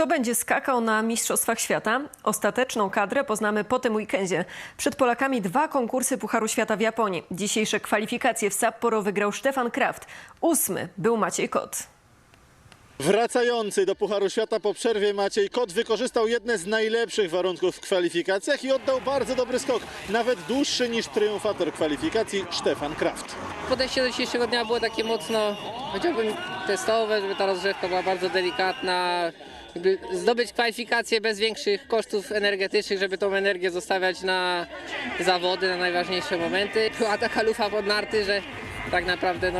Kto będzie skakał na Mistrzostwach Świata? Ostateczną kadrę poznamy po tym weekendzie. Przed Polakami dwa konkursy Pucharu Świata w Japonii. Dzisiejsze kwalifikacje w Sapporo wygrał Stefan Kraft. Ósmy był Maciej Kot. Wracający do Pucharu Świata po przerwie Maciej Kot wykorzystał jedne z najlepszych warunków w kwalifikacjach i oddał bardzo dobry skok, nawet dłuższy niż triumfator kwalifikacji Stefan Kraft. Podejście do dzisiejszego dnia było takie mocno, powiedziałbym, testowe, żeby ta rozgrzewka była bardzo delikatna, żeby zdobyć kwalifikacje bez większych kosztów energetycznych, żeby tą energię zostawiać na zawody, na najważniejsze momenty. Była taka lufa pod narty, że tak naprawdę no,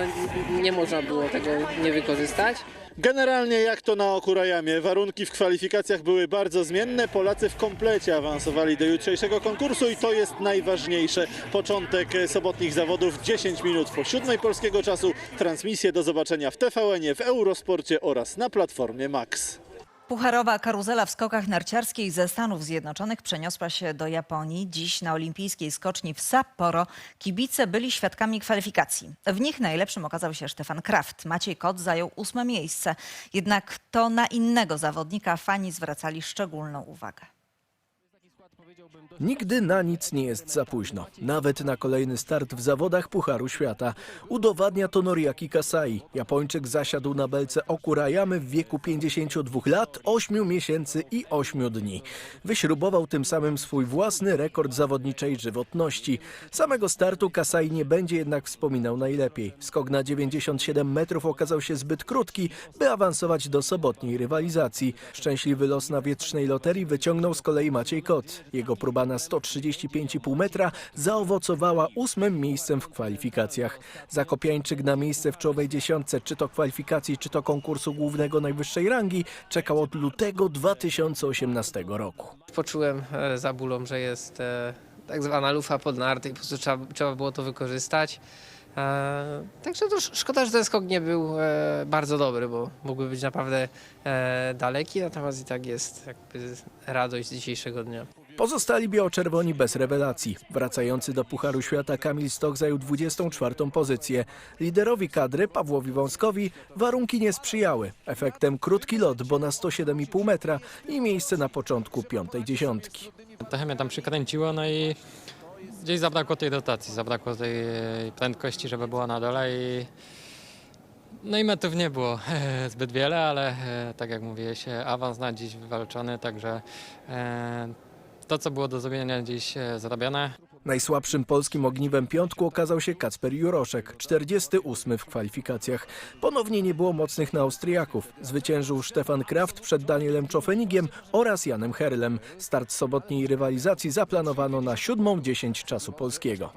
nie można było tego nie wykorzystać. Generalnie jak to na Okurajamie, warunki w kwalifikacjach były bardzo zmienne. Polacy w komplecie awansowali do jutrzejszego konkursu i to jest najważniejsze. Początek e, sobotnich zawodów 10 minut po siódmej polskiego czasu. Transmisję do zobaczenia w TVN, w Eurosporcie oraz na platformie Max. Pucharowa karuzela w skokach narciarskich ze Stanów Zjednoczonych przeniosła się do Japonii. Dziś na olimpijskiej skoczni w Sapporo kibice byli świadkami kwalifikacji. W nich najlepszym okazał się Stefan Kraft. Maciej Kot zajął ósme miejsce. Jednak to na innego zawodnika fani zwracali szczególną uwagę. Nigdy na nic nie jest za późno. Nawet na kolejny start w zawodach Pucharu Świata. Udowadnia to Noriaki Kasai. Japończyk zasiadł na belce Okurajamy w wieku 52 lat, 8 miesięcy i 8 dni. Wyśrubował tym samym swój własny rekord zawodniczej żywotności. Samego startu Kasai nie będzie jednak wspominał najlepiej. Skok na 97 metrów okazał się zbyt krótki, by awansować do sobotniej rywalizacji. Szczęśliwy los na wietrznej loterii wyciągnął z kolei Maciej Kot. Jego próba na 135,5 metra zaowocowała ósmym miejscem w kwalifikacjach. Zakopiańczyk na miejsce w czołowej dziesiątce, czy to kwalifikacji, czy to konkursu głównego najwyższej rangi, czekał od lutego 2018 roku. Poczułem e, za bólą, że jest e, tak zwana lufa pod narty i po prostu trzeba, trzeba było to wykorzystać. E, Także to sz- szkoda, że ten skok nie był bardzo dobry, bo mógłby być naprawdę daleki, natomiast i tak jest jakby radość dzisiejszego dnia. Pozostali biało-czerwoni bez rewelacji. Wracający do Pucharu Świata Kamil Stok zajął 24 pozycję. Liderowi kadry Pawłowi Wąskowi warunki nie sprzyjały. Efektem krótki lot, bo na 107,5 metra i miejsce na początku piątej dziesiątki. Trochę mnie tam przykręciło, no i gdzieś zabrakło tej rotacji, zabrakło tej prędkości, żeby była na dole i no i metów nie było e, zbyt wiele, ale e, tak jak mówiłeś, e, awans na dziś wywalczony, także e, to, co było do zrobienia dziś e, zrobione. Najsłabszym polskim ogniwem piątku okazał się Kacper Juroszek, 48 w kwalifikacjach. Ponownie nie było mocnych na Austriaków. Zwyciężył Stefan Kraft przed Danielem Czofenigiem oraz Janem Herlem. Start sobotniej rywalizacji zaplanowano na 7.10 czasu polskiego.